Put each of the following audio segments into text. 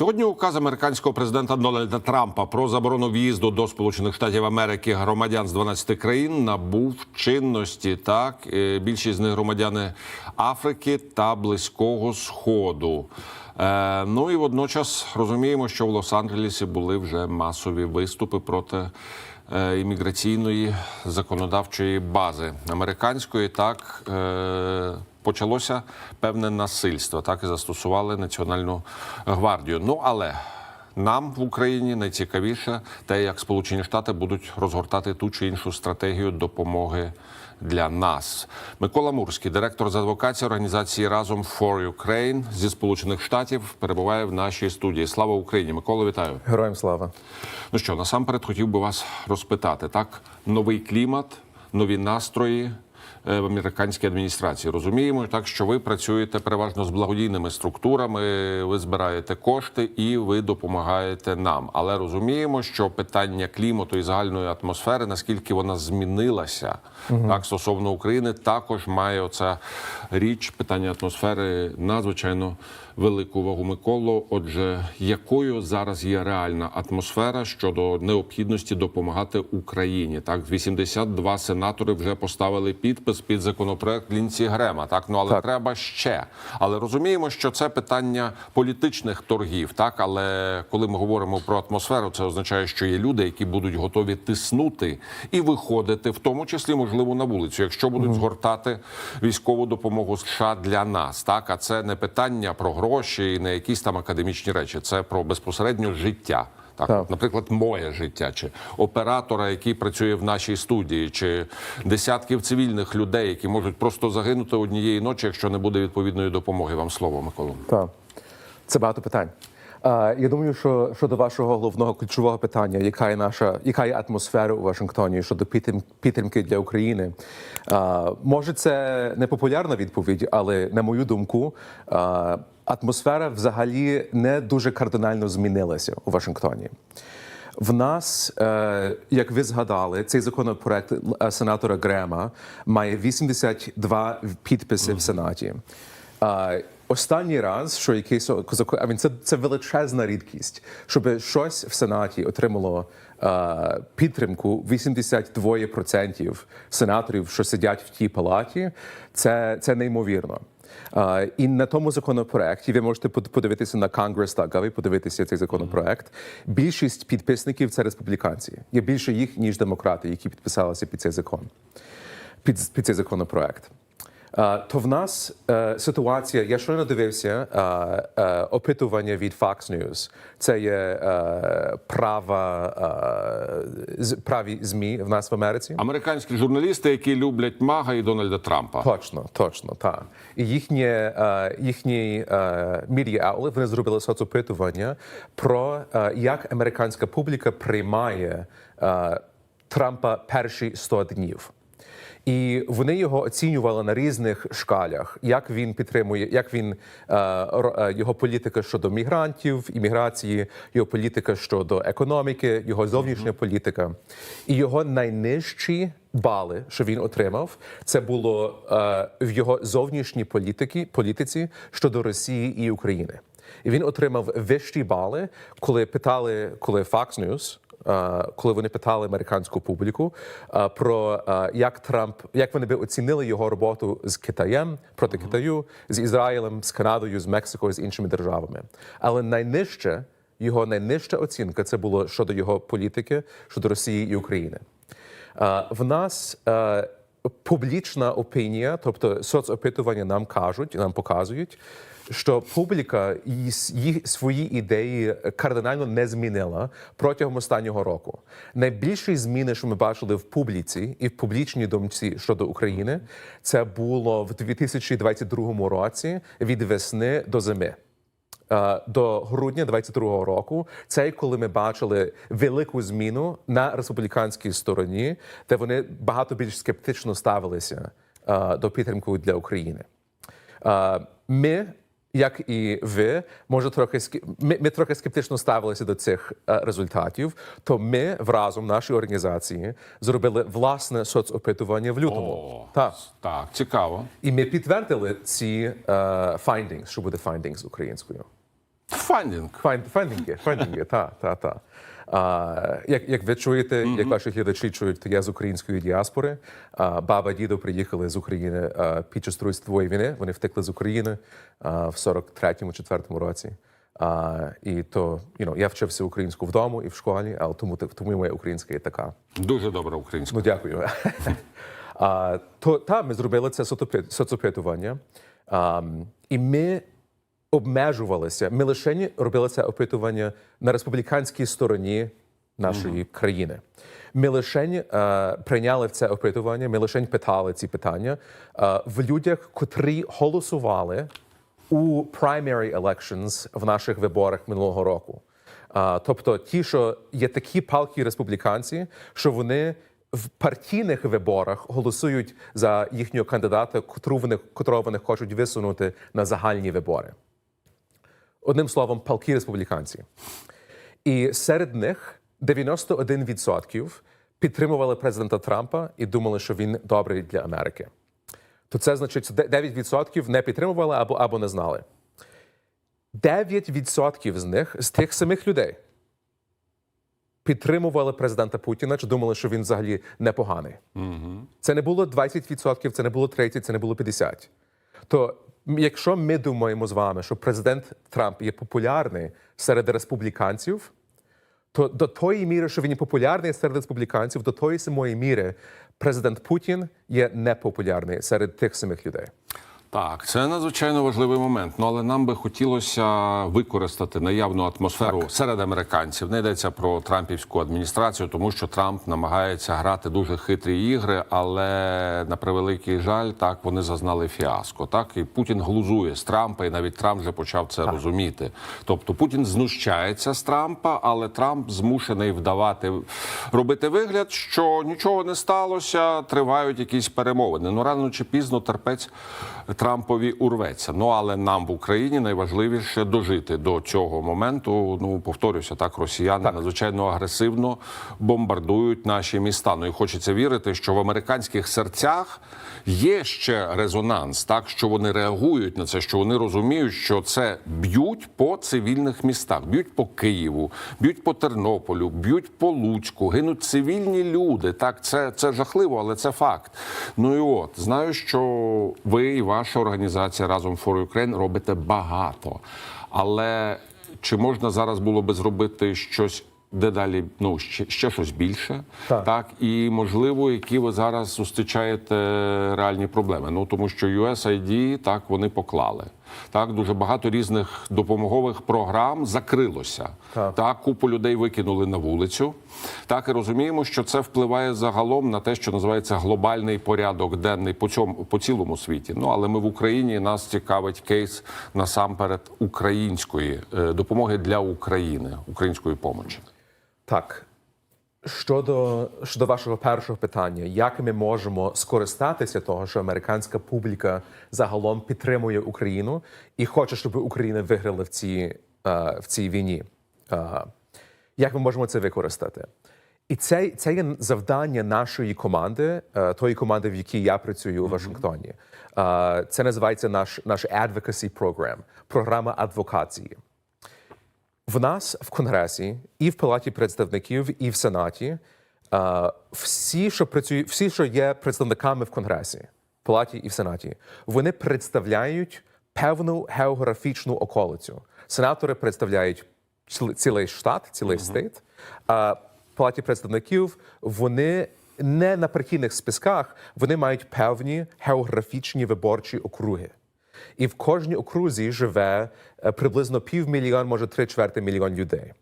Сьогодні указ американського президента Дональда Трампа про заборону в'їзду до Сполучених Штатів Америки громадян з 12 країн набув чинності. Так Е, більшість з них громадяни Африки та Близького Сходу. Е, ну і водночас розуміємо, що в Лос-Анджелесі були вже масові виступи проти е, імміграційної законодавчої бази американської. Так почалося певне насильство. Так і застосували національну гвардію. Ну але нам в Україні найцікавіше те, як Сполучені Штати будуть розгортати ту чи іншу стратегію допомоги для нас. Микола Мурський, директор з адвокації організації Разом for Ukraine зі Сполучених Штатів, перебуває в нашій студії. Слава Україні! Микола, вітаю! Героям слава. Ну що, насамперед хотів би вас розпитати так: новий клімат, нові настрої. Е, В американській адміністрації розуміємо так, що ви працюєте переважно з благодійними структурами, ви збираєте кошти і ви допомагаєте нам. Але розуміємо, що питання клімату і загальної атмосфери, наскільки вона змінилася, так стосовно України, також має оця річ питання атмосфери надзвичайно велику вагу. Миколо. Отже, якою зараз є реальна атмосфера щодо необхідності допомагати Україні? Так, 82 сенатори вже поставили підпис під законопроект Лінці Грема. Так, ну але Так. треба ще. Але розуміємо, що це питання політичних торгів. Так, але коли ми говоримо про атмосферу, це означає, що є люди, які будуть готові тиснути і виходити, в тому числі можливо на вулицю, якщо будуть згортати військову допомогу США для нас. Так, а це не питання про гроші і не якісь там академічні речі, це про безпосередньо життя. Так, Так. наприклад, моє життя, чи оператора, який працює в нашій студії, чи десятків цивільних людей, які можуть просто загинути однієї ночі, якщо не буде відповідної допомоги. Вам слово, Микола. Так. Це багато питань. Я думаю, що щодо вашого головного ключового питання, яка є наша, яка є атмосфера у Вашингтоні щодо підтримки для України, може це не популярна відповідь, але на мою думку, атмосфера взагалі не дуже кардинально змінилася у Вашингтоні. В нас, е, як ви згадали, цей законопроект е, сенатора Грема має 82 підписи в Сенаті. Е, Останній раз, що якийсь а він це, це величезна рідкість, щоб щось в Сенаті отримало е, підтримку 82% сенаторів, що сидять в тій палаті, це, це неймовірно. І на тому законопроекті ви можете под- подивитися на Congress.gov і подивитися цей законопроект. Більшість підписників це республіканці. Є більше їх ніж демократи, які підписалися під цей закон, під, під цей законопроект. То в нас е, ситуація. Я щойно дивився е, опитування від Fox News. Це є е, права праві змі в нас в Америці. Американські журналісти, які люблять Мага і Дональда Трампа. Точно, точно, так. І їхній е, media outlet, вони зробили соцопитування про як американська публіка приймає Трампа перші 100 днів. І вони його оцінювали на різних шкалях, як він підтримує, як він е, е, його політика щодо мігрантів, імміграції, його політика щодо економіки, його зовнішня політика. І його найнижчі бали, що він отримав, це було е, в його зовнішній політики, політиці щодо Росії і України. І він отримав вищі бали, коли питали, коли Fox News коли вони питали американську публіку е, про е, як Трамп, як вони би оцінили його роботу з Китаєм проти Китаю, з Ізраїлем, з Канадою, з Мексикою, з іншими державами. Але найнижче його найнижча оцінка це було щодо його політики щодо Росії і України. Е, В нас е, публічна опінія, тобто соцопитування нам кажуть, нам показують, що публіка їх свої ідеї кардинально не змінила протягом останнього року. Найбільші зміни, що ми бачили в публіці і в публічній думці щодо України, це було в 2022 році від весни до зими. До грудня 22-го року, це коли ми бачили велику зміну на республіканській стороні, де вони багато більш скептично ставилися до підтримки для України. Ми, як і ви, може трохи ми, ми трохи скептично ставилися до цих е, результатів. То ми в разом нашої організації зробили власне соцопитування в лютому. О, Так. так, цікаво. І ми підтвердили ці е, findings, що буде findings українською. Фандінг. Фендінги, фендінги, та, та, та. А, як, як ви чуєте, як ваші глядачі чують, то я з української діаспори. А, баба, дідо приїхали з України а, під час Другої війни. Вони втекли з України а, в 43-му, 4-му році. А, і то you know, я вчився українську вдома і в школі, але тому, тому моя українська є така. Дуже добра українська. Ну, дякую. а, то, та, ми зробили це соцопи- соцопитування. А, і ми обмежувалися. Ми лише робили це опитування на республіканській стороні нашої країни. Ми лише е, прийняли це опитування, ми лише питали ці питання е, в людях, котрі голосували у primary elections в наших виборах минулого року. А, тобто, ті, що є такі палкі республіканці, що вони в партійних виборах голосують за їхнього кандидата, котру вони, котрого вони хочуть висунути на загальні вибори. Одним словом, палкі республіканці. І серед них 91% підтримували президента Трампа і думали, що він добрий для Америки. То це значить, 9% не підтримували або, або не знали. 9% з них, з тих самих людей, підтримували президента Путіна чи думали, що він взагалі непоганий. Це не було 20%, це не було 30%, це не було 50%. То якщо ми думаємо з вами, що президент Трамп є популярний серед республіканців, то до тої міри, що він є популярний серед республіканців, до тої самої міри президент Путін є непопулярний серед тих самих людей. Так, це надзвичайно важливий момент. Ну але нам би хотілося використати наявну атмосферу серед американців. Не йдеться про Трампівську адміністрацію, тому що Трамп намагається грати дуже хитрі ігри, але на превеликий жаль, так вони зазнали фіаско. Так і Путін глузує з Трампа, і навіть Трамп вже почав це розуміти. Тобто Путін знущається з Трампа, але Трамп змушений вдавати робити вигляд, що нічого не сталося, тривають якісь перемовини. Ну рано чи пізно терпець Трампові урветься. Ну але нам в Україні найважливіше дожити до цього моменту. Ну повторюся, так росіяни надзвичайно агресивно бомбардують наші міста. Ну і хочеться вірити, що в американських серцях є ще резонанс, так що вони реагують на це, що вони розуміють, що це б'ють по цивільних містах, б'ють по Києву, б'ють по Тернополю, б'ють по Луцьку, гинуть цивільні люди. Так, це, це жахливо, але це факт. Ну і от знаю, що ви і ваша організація разом for Ukraine робите багато. Але чи можна зараз було би зробити щось дедалі, ну ще, ще щось більше? Так. і можливо, які ви зараз зустрічаєте реальні проблеми? Ну тому що USAID, так вони поклали. Так, дуже багато різних допомогових програм закрилося. Так. купу людей викинули на вулицю. Так і розуміємо, що це впливає загалом на те, що називається глобальний порядок денний по цьому по цілому світі. Ну але ми в Україні нас цікавить кейс насамперед української е, допомоги для України, української помочі. Так. Щодо, щодо вашого першого питання, як ми можемо скористатися того, що американська публіка загалом підтримує Україну і хоче, щоб Україна виграла в цій, е, в цій війні? Е, як ми можемо це використати? І це, це є завдання нашої команди, е, тої команди, в якій я працюю у Вашингтоні. Це називається наш, наш advocacy program, програма адвокації. В нас в Конгресі і в Палаті представників, і в Сенаті е, всі, що працюють, всі, що є представниками в Конгресі, в Палаті і в Сенаті, вони представляють певну географічну околицю. Сенатори представляють цілий штат, цілий стейт. А в Палаті представників вони не на партійних списках, вони мають певні географічні виборчі округи. І в кожній окрузі живе е, приблизно півмільйон, може три чверти мільйон людей.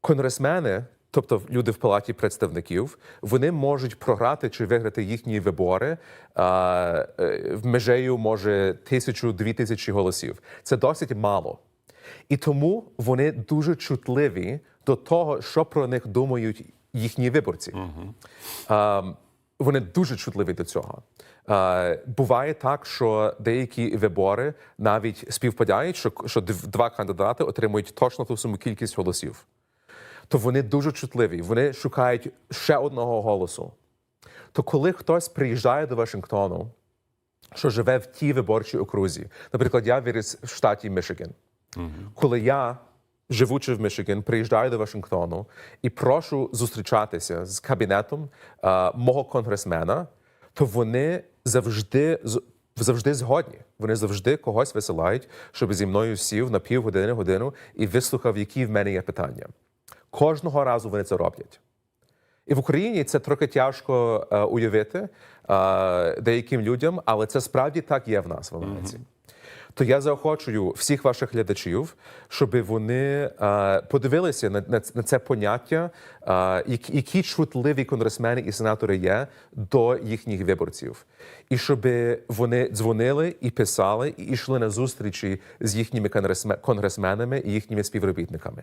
Конгресмени, тобто люди в палаті представників, вони можуть програти чи виграти їхні вибори а, е, в межею, може, тисячу-дві тисячі голосів. Це досить мало. І тому вони дуже чутливі до того, що про них думають їхні виборці. А, вони дуже чутливі до цього. Е, буває так, що деякі вибори навіть співпадають, що, що два кандидати отримують точно ту саму кількість голосів. То вони дуже чутливі, вони шукають ще одного голосу. То коли хтось приїжджає до Вашингтону, що живе в тій виборчій окрузі, наприклад, я виріс в штаті Мішиген. Коли я, живучи в Мічиген, приїжджаю до Вашингтону і прошу зустрічатися з кабінетом е, мого конгресмена, то вони завжди завжди згодні. Вони завжди когось висилають, щоб зі мною сів на півгодини, годину і вислухав, які в мене є питання. Кожного разу вони це роблять. І в Україні це трохи тяжко е, уявити е, деяким людям, але це справді так є в нас в Америці. То я заохочую всіх ваших глядачів, щоб вони е, подивилися на, на, на це поняття, е, які, чутливі конгресмени і сенатори є до їхніх виборців, і щоб вони дзвонили і писали, і йшли на зустрічі з їхніми конгресме- конгресменами і їхніми співробітниками.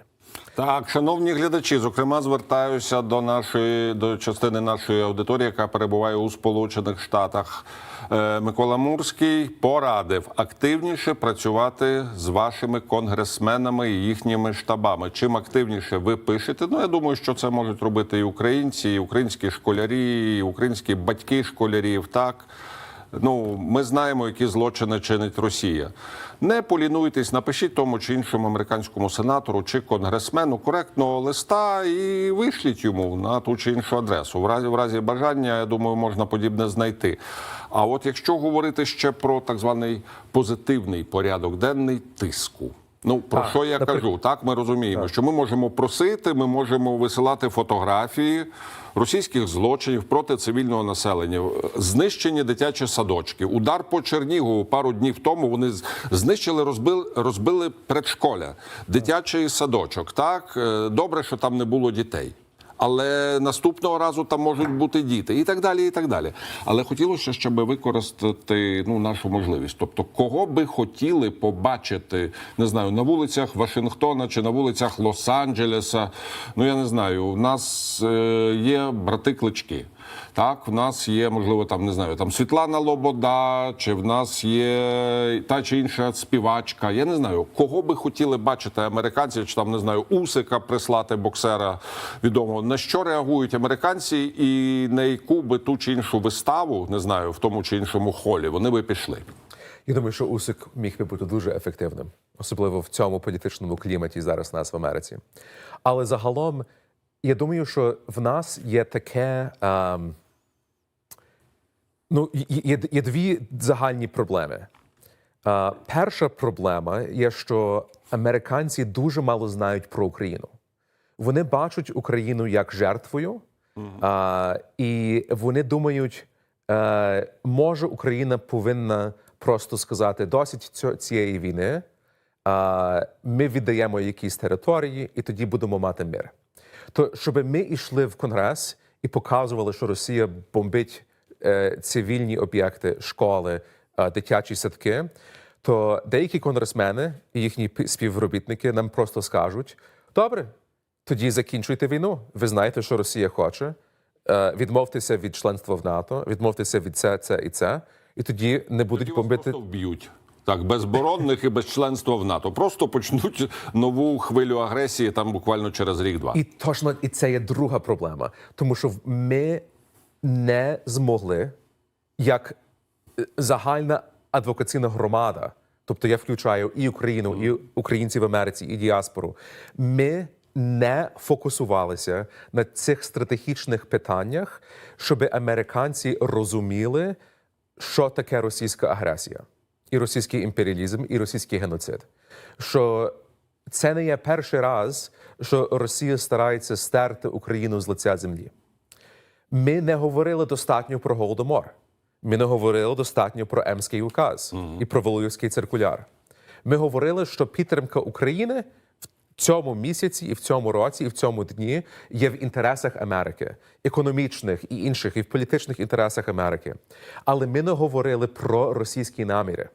Так, шановні глядачі, зокрема, звертаюся до нашої до частини нашої аудиторії, яка перебуває у Сполучених Штатах. Е, Микола Мурський порадив активніше працювати з вашими конгресменами і їхніми штабами. Чим активніше ви пишете, ну я думаю, що це можуть робити і українці, і українські школярі, і українські батьки школярів. Так. Ну, ми знаємо, які злочини чинить Росія. Не полінуйтесь, напишіть тому чи іншому американському сенатору чи конгресмену коректного листа і вишліть йому на ту чи іншу адресу. В разі в разі бажання, я думаю, можна подібне знайти. А от якщо говорити ще про так званий позитивний порядок денний тиску. Ну про а, що я наприклад- кажу? Так, ми розуміємо, що ми можемо просити, ми можемо висилати фотографії російських злочинів проти цивільного населення, знищені дитячі садочки. Удар по Чернігову пару днів тому вони знищили, розбили, розбили предшколя, дитячий садочок. Так Е, добре, що там не було дітей. Але наступного разу там можуть бути діти і так далі. і так далі. Але хотілося ще би використати ну нашу можливість. Тобто, кого би хотіли побачити, не знаю, на вулицях Вашингтона чи на вулицях Лос-Анджелеса. Ну я не знаю. У нас е, є брати клички. Так, в нас є, можливо, там не знаю, там Світлана Лобода, чи в нас є та чи інша співачка. Я не знаю, кого би хотіли бачити американці, чи там не знаю, Усика прислати боксера відомого. На що реагують американці, і на яку би ту чи іншу виставу, не знаю, в тому чи іншому холі, вони би пішли. Я думаю, що Усик міг би бути дуже ефективним, особливо в цьому політичному кліматі зараз нас в Америці. Але загалом, я думаю, що в нас є таке. ем, ну, є, є, дві загальні проблеми. Е, перша проблема є, що американці дуже мало знають про Україну. Вони бачать Україну як жертвою, а, і вони думають, е, може Україна повинна просто сказати досить цієї війни. А, ми віддаємо якісь території, і тоді будемо мати мир. То щоб ми йшли в Конгрес і показували, що Росія бомбить е, цивільні об'єкти, школи, е, дитячі садки, то деякі конгресмени і їхні співробітники нам просто скажуть: добре, тоді закінчуйте війну. Ви знаєте, що Росія хоче. Е, Відмовтеся від членства в НАТО, відмовтеся від це, це і це, і тоді не будуть Тоді бомбити. вб'ють. Так, безборонних і без членства в НАТО. Просто почнуть нову хвилю агресії там буквально через рік-два. І точно і це є друга проблема, тому що ми не змогли, як е, загальна адвокаційна громада, тобто я включаю і Україну, і українців в Америці, і діаспору. Ми не фокусувалися на цих стратегічних питаннях, щоб американці розуміли, що таке російська агресія, і російський імперіалізм, і російський геноцид. Що це не є перший раз, що Росія старається стерти Україну з лиця землі. Ми не говорили достатньо про голодомор. Ми не говорили достатньо про Емський указ і про Волоївський циркуляр. Ми говорили, що підтримка України цьому місяці, і в цьому році, і в цьому дні є в інтересах Америки, економічних і інших, і в політичних інтересах Америки. Але ми не говорили про російські наміри.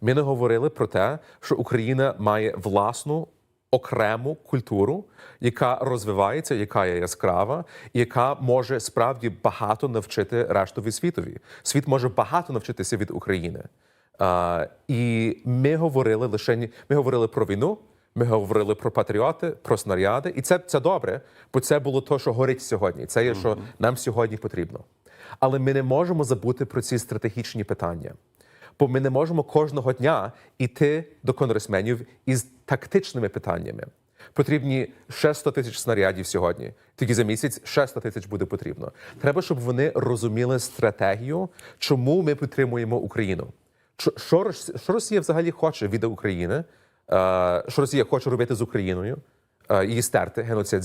Ми не говорили про те, що Україна має власну окрему культуру, яка розвивається, яка є яскрава, яка може справді багато навчити рештові світові. Світ може багато навчитися від України. А, і ми говорили лише ми говорили про війну. Ми говорили про патріоти, про снаряди, і це, це добре, бо це було те, що горить сьогодні. Це є, що нам сьогодні потрібно. Але ми не можемо забути про ці стратегічні питання. Бо ми не можемо кожного дня йти до конгресменів із тактичними питаннями. Потрібні ще 100 тисяч снарядів сьогодні. Тільки за місяць ще 100 тисяч буде потрібно. Треба, щоб вони розуміли стратегію, чому ми підтримуємо Україну. Що Росія взагалі хоче від України? Е, що Росія хоче робити з Україною? е, Її стерти, геноцид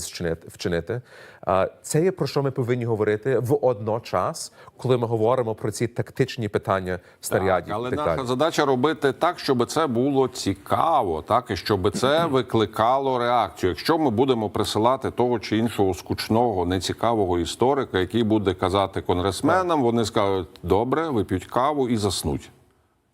вчинити. Е, Це є про що ми повинні говорити водночас, коли ми говоримо про ці тактичні питання снарядів. Так, але так наша далі. задача робити так, щоб це було цікаво, так і щоб це викликало реакцію. Якщо ми будемо присилати того чи іншого скучного, нецікавого історика, який буде казати конгресменам, вони скажуть: добре, вип'ють каву і заснуть.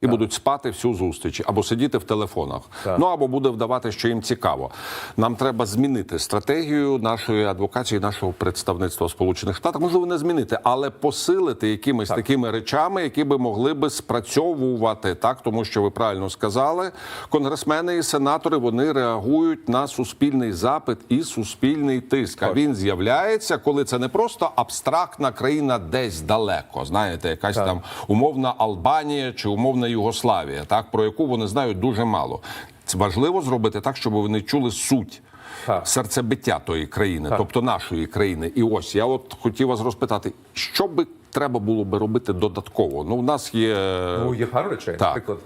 І будуть спати всю зустріч або сидіти в телефонах. Ну або буде вдавати, що їм цікаво. Нам треба змінити стратегію нашої адвокації, нашого представництва в Сполучених Штатах. Можливо, не змінити, але посилити якимись такими речами, які би могли би спрацьовувати так, тому що ви правильно сказали, конгресмени і сенатори вони реагують на суспільний запит і суспільний тиск. А він з'являється, коли це не просто абстрактна країна десь далеко. Знаєте, якась там умовна Албанія чи умовна Югославія, так про яку вони знають дуже мало. Це важливо зробити так, щоб вони чули суть. Так. Серцебиття тої країни, тобто нашої країни, і ось я от хотів вас розпитати, що би треба було би робити додатково. Ну, у нас є Ну, є пару речей. Так. Наприклад,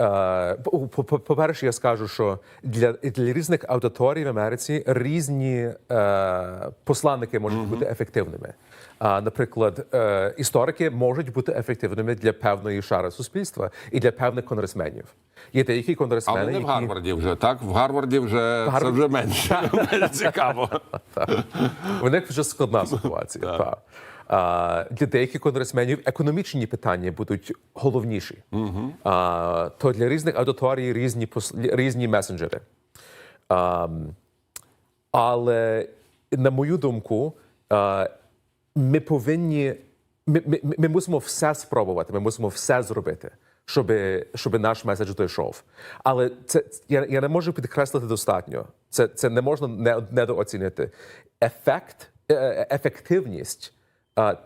е, по- по-перше, я скажу, що для, для різних аудиторій в Америці різні е, посланники можуть бути ефективними. Наприклад, е, історики можуть бути ефективними для певної шари суспільства і для певних конгресменів. Є деякі конгресмени, але не в. Гарварді вже так. В Гарварді вже це Гарварді- вже менше Менш цікаво. У них вже складна ситуація. так. А, для деяких конгресменів економічні питання будуть головніші. А, то для різних аудиторій різні, різні месенджери. А, але, на мою думку, а, ми повинні. Ми, ми, ми мусимо все спробувати, ми мусимо все зробити, щоб, щоб наш меседж дійшов. Але це я, я не можу підкреслити достатньо. Це, це не можна не, недооцінити. Ефект, е, е, ефективність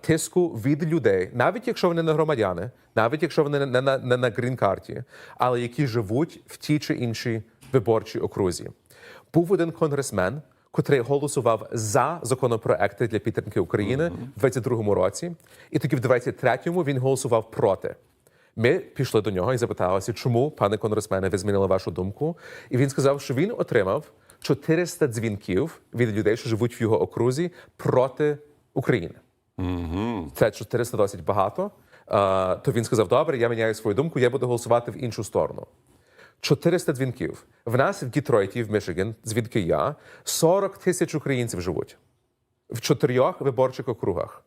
тиску від людей, навіть якщо вони не громадяни, навіть якщо вони не, не, на- не на грін-карті, але які живуть в тій чи іншій виборчій окрузі. Був один конгресмен, котрий голосував за законопроекти для підтримки України в 22-му році, і тоді в 23-му він голосував проти. Ми пішли до нього і запиталися, чому, пане конгресмене, ви змінили вашу думку. І він сказав, що він отримав 400 дзвінків від людей, що живуть в його окрузі проти України. Це 400 досить багато. То він сказав: добре, я міняю свою думку, я буду голосувати в іншу сторону. 400 дзвінків. В нас в Дітройті, в Мішиген, звідки я, 40 тисяч українців живуть в чотирьох виборчих округах.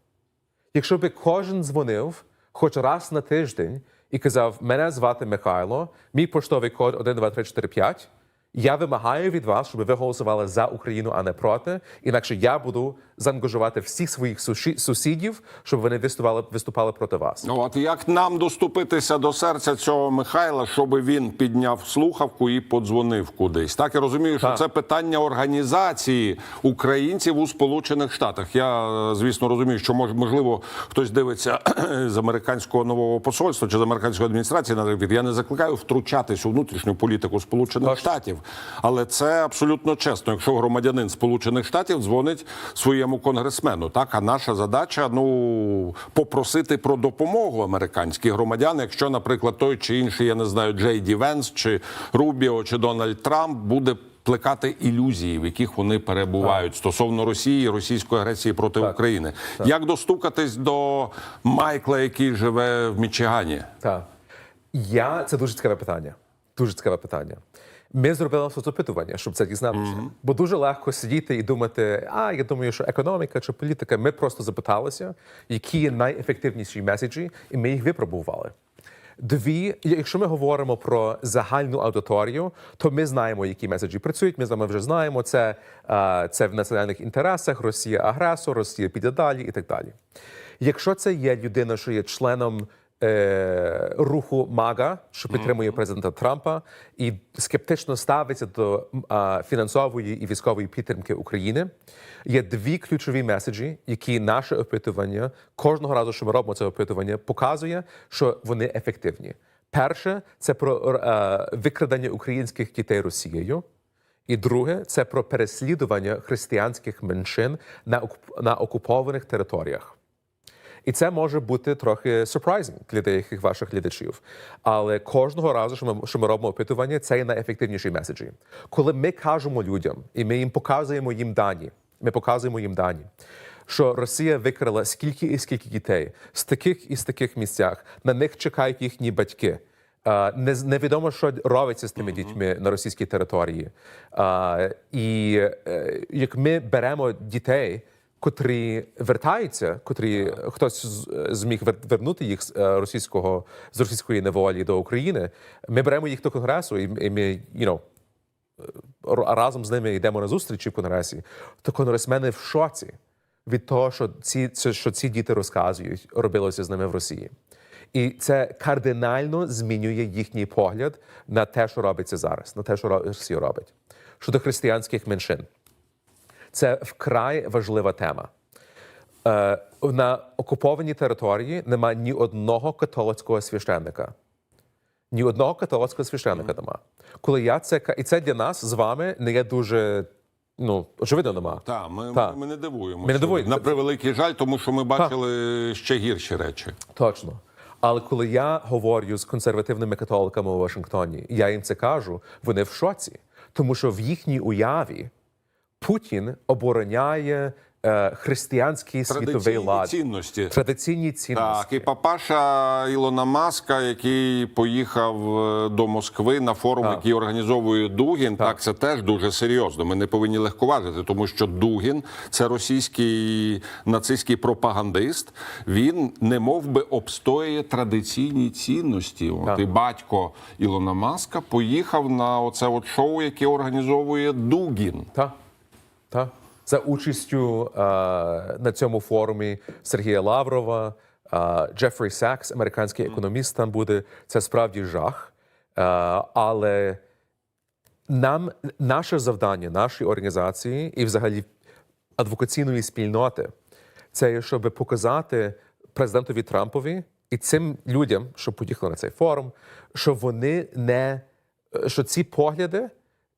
Якщо би кожен дзвонив хоч раз на тиждень і казав: Мене звати Михайло, мій поштовий код 12345, я вимагаю від вас, щоб ви голосували за Україну, а не проти. Інакше я буду заангажувати всіх своїх суші- сусідів, щоб вони виступали, виступали проти вас. Ну, от як нам доступитися до серця цього Михайла, щоб він підняв слухавку і подзвонив кудись? Так я розумію, що Так. це питання організації українців у Сполучених Штатах. Я звісно розумію, що мож, можливо хтось дивиться з американського нового посольства чи з американської адміністрації. Наприклад, я не закликаю втручатись у внутрішню політику Сполучених Штатів, але це абсолютно чесно. Якщо громадянин Сполучених Штатів дзвонить своєму конгресмену, так а наша задача ну попросити про допомогу американських громадян, якщо, наприклад, той чи інший, я не знаю, Джей Ді Венс, чи Рубіо, чи Дональд Трамп буде. Плекати ілюзії, в яких вони перебувають стосовно Росії, російської агресії проти України. Як достукатись до Майкла, який живе в Мічигані? Так. Я це дуже цікаве питання. Дуже цікаве питання. Ми зробили соцопитування, щоб це дізнатися. Бо дуже легко сидіти і думати, а я думаю, що економіка чи політика. Ми просто запиталися, які найефективніші меседжі, і ми їх випробували. Дві, якщо ми говоримо про загальну аудиторію, то ми знаємо, які меседжі працюють. Ми з вами вже знаємо. Це, це в національних інтересах, Росія агресор, Росія піде далі і так далі. Якщо це є людина, що є членом руху МАГА, що підтримує президента Трампа, і скептично ставиться до фінансової і військової підтримки України. Є дві ключові меседжі, які наше опитування кожного разу, що ми робимо це опитування, показує, що вони ефективні. Перше це про е, викрадення українських дітей Росією. І друге це про переслідування християнських меншин на окупованих територіях. І це може бути трохи surprising для деяких ваших глядачів. Але кожного разу, що ми, що ми робимо опитування, це є найефективніші меседжі. Коли ми кажемо людям, і ми їм показуємо їм дані, ми показуємо їм дані, що Росія викрала скільки і скільки дітей з таких і з таких місцях, на них чекають їхні батьки. Не, невідомо, що робиться з тими дітьми на російській території. А, і е, як ми беремо дітей, котрі вертаються, котрі хтось зміг вер- вернути їх з е, російського з російської неволі до України, ми беремо їх до конгресу, і, ми you know, разом з ними йдемо на зустрічі в конгресі, то конгресмени в шоці від того, що ці, це- що ці діти розказують, робилося з ними в Росії. І це кардинально змінює їхній погляд на те, що робиться зараз, на те, що Росія робить. Щодо християнських меншин. Це вкрай важлива тема. Е, на окупованій території немає ні одного католицького священника. Ні одного католицького священника нема. Коли я це і це для нас з вами не є дуже ну очевидно, нема. Так, ми, Так. ми, не дивуємося. Ми не дивуємося. На превеликий жаль, тому що ми бачили ще гірші речі. Точно. Але коли я говорю з консервативними католиками у Вашингтоні, я їм це кажу, вони в шоці, тому що в їхній уяві Путін обороняє е, християнський світовий лад, цінності. традиційні цінності. Так, і папаша Ілона Маска, який поїхав е, до Москви на форум, який організовує Дугін, так. це теж дуже серйозно. Ми не повинні легковажити, тому що Дугін це російський нацистський пропагандист. Він не мов би обстоює традиційні цінності. От, Так. і батько Ілона Маска поїхав на оце от шоу, яке організовує Дугін. Так, так. За участю е, на цьому форумі Сергія Лаврова, е, Джефрі Сакс, американський економіст, там буде. Це справді жах. Е, але нам наше завдання, нашої організації і взагалі адвокаційної спільноти, це щоб показати президентові Трампові і цим людям, що поїхали на цей форум, що вони не що ці погляди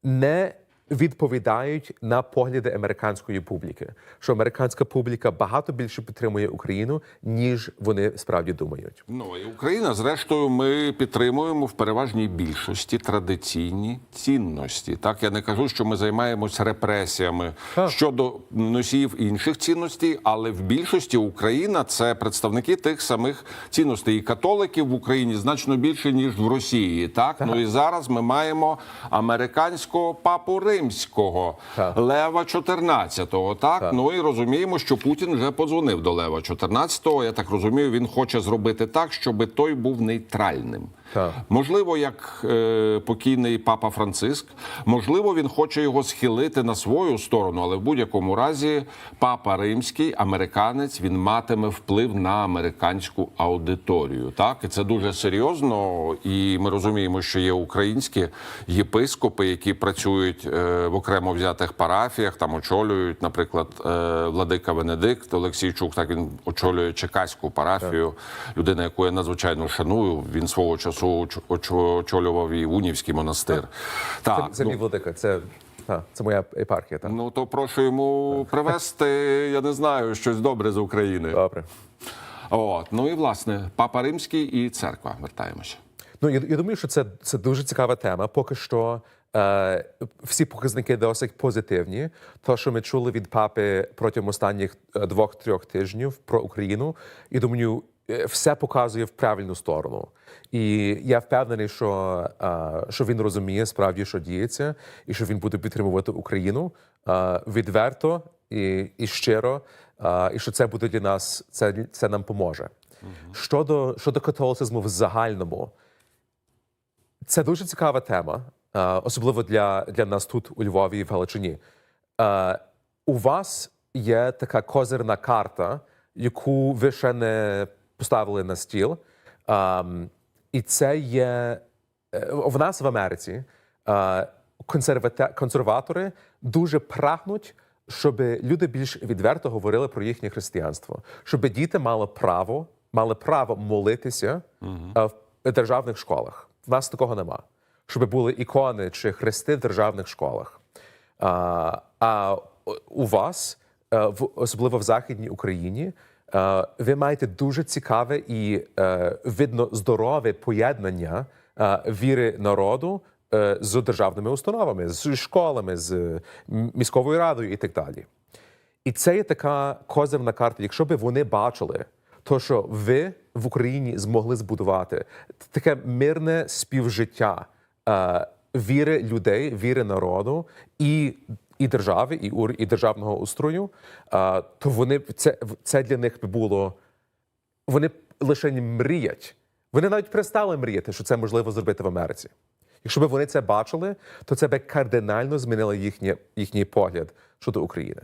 не відповідають на погляди американської публіки. Що американська публіка багато більше підтримує Україну, ніж вони справді думають. Ну і Україна, зрештою, ми підтримуємо в переважній більшості традиційні цінності. Так я не кажу, що ми займаємось репресіями Так. щодо носіїв інших цінностей, але в більшості Україна це представники тих самих цінностей. І католиків в Україні значно більше ніж в Росії. Так, ну і зараз ми маємо американського папу римського Так. Лева 14-го, так? Ну і розуміємо, що Путін вже подзвонив до Лева 14-го. Я так розумію, він хоче зробити так, щоб той був нейтральним. Так. Можливо, як е, покійний папа Франциск, можливо, він хоче його схилити на свою сторону, але в будь-якому разі папа римський, американець, він матиме вплив на американську аудиторію. Так, і це дуже серйозно. І ми розуміємо, що є українські єпископи, які працюють е, в окремо взятих парафіях, там очолюють, наприклад, е, владика Венедикт Олексійчук. Так він очолює Чекаську парафію, людина, яку я надзвичайно шаную. Він свого часу очолював і Унівський монастир. Так, Це, це ну, мій владика, це, та, це моя епархія. Так. ну то прошу йому привезти, я не знаю, щось добре з України. Добре. От ну і власне, папа римський і церква. Вертаємося. Ну я, я думаю, що це, це дуже цікава тема. Поки що е, всі показники досить позитивні. То, що ми чули від папи протягом останніх е, двох-трьох тижнів про Україну, і думаю, все показує в правильну сторону. І я впевнений, що, е, що він розуміє справді, що діється, і що він буде підтримувати Україну е, відверто і, і щиро, е, і що це буде для нас, це, це нам поможе. Щодо, щодо католицизму в загальному, це дуже цікава тема, е, особливо для, для нас тут у Львові і в Галичині. Е, У вас є така козирна карта, яку ви ще не поставили на стіл. І це є е, в нас в Америці. е, Консерватори дуже прагнуть, щоб люди більш відверто говорили про їхнє християнство, щоб діти мали право, мали право молитися е, в- державних школах. В нас такого нема. Щоб були ікони чи хрести в державних школах. А, а у вас, особливо в Західній Україні, ви маєте дуже цікаве і е, видно здорове поєднання е, віри народу е, з державними установами, з школами, з м- міськовою радою і так далі. І це є така козирна карта. Якщо б вони бачили, то що ви в Україні змогли збудувати таке мирне співжиття е, віри людей, віри народу і, і держави, і, ур- і державного устрою, то вони це, це для них було. Вони лише мріять. Вони навіть перестали мріяти, що це можливо зробити в Америці. Якщо б вони це бачили, то це б кардинально змінило їхнє, їхній погляд щодо України.